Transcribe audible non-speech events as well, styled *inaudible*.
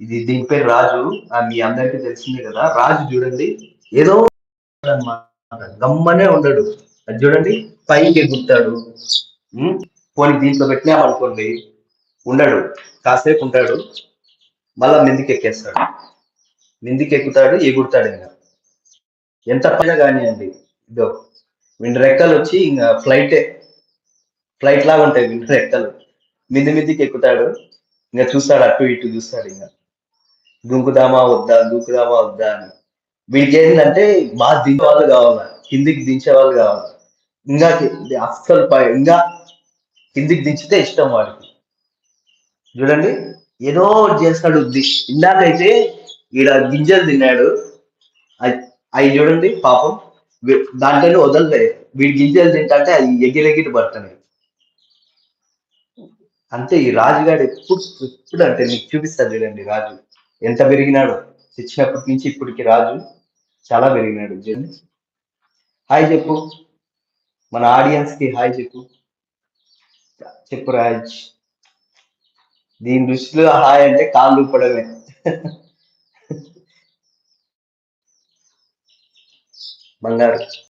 ఇది దీని పేరు రాజు. మీ అందరికీ తెలిసిందే కదా. రాజు చూడండి. ఏదో అన్నమాట. గమ్మనే ఉండడు. అది చూడండి. పైకి ఎగుతాడు పోనీ దీంట్లో పెట్టినామనుకోండి ఉండడు. కాసేపు ఉంటాడు. మళ్ళా మిందికి ఎక్కేస్తాడు మిందికి ఎక్కుతాడు ఎగురుతాడు ఇంకా. ఎంత పైన కానివ్వండి. ఇదో విండి రెక్కలు వచ్చి ఇంకా ఫ్లైటే ఫ్లైట్ లాగా ఉంటాయి విండి రెక్కలు. మింది మిందికి ఎక్కుతాడు ఇంకా చూస్తాడు అటు ఇటు చూస్తాడు ఇంకా. దూకుదామా వద్దా దూకుదామా వద్దా అని. వీడికి ఏంటంటే బాగా దించే వాళ్ళు కావాలి కిందికి దించే వాళ్ళు కావాలి. ఇంకా అస్సలు పై ఇంకా కిందికి దించితే ఇష్టం వాడికి. చూడండి ఏదో చేస్తాడు. ఇందాకైతే ఈడ గింజలు తిన్నాడు. అవి చూడండి పాపం. దాంట్లో దాంట్లోనే వదలలేదు వీడి గింజలు తింటే అవి ఎగిరెగిరి పడుతున్నాయి అంతే ఈ రాజుగాడు ఎప్పుడు ఎప్పుడు అంటే నీకు చూపిస్తాడు చూడండి రాజు. ఎంత పెరిగినాడు. తెచ్చినప్పటి నుంచి ఇప్పటికి రాజు చాలా పెరిగినాడు. హాయ్ చెప్పు. మన ఆడియన్స్కి హాయ్ చెప్పు. చెప్పు రాజ్. దీని దృష్టిలో హాయ్ అంటే కాళ్ళు ఊపడమే *laughs* బంగారు.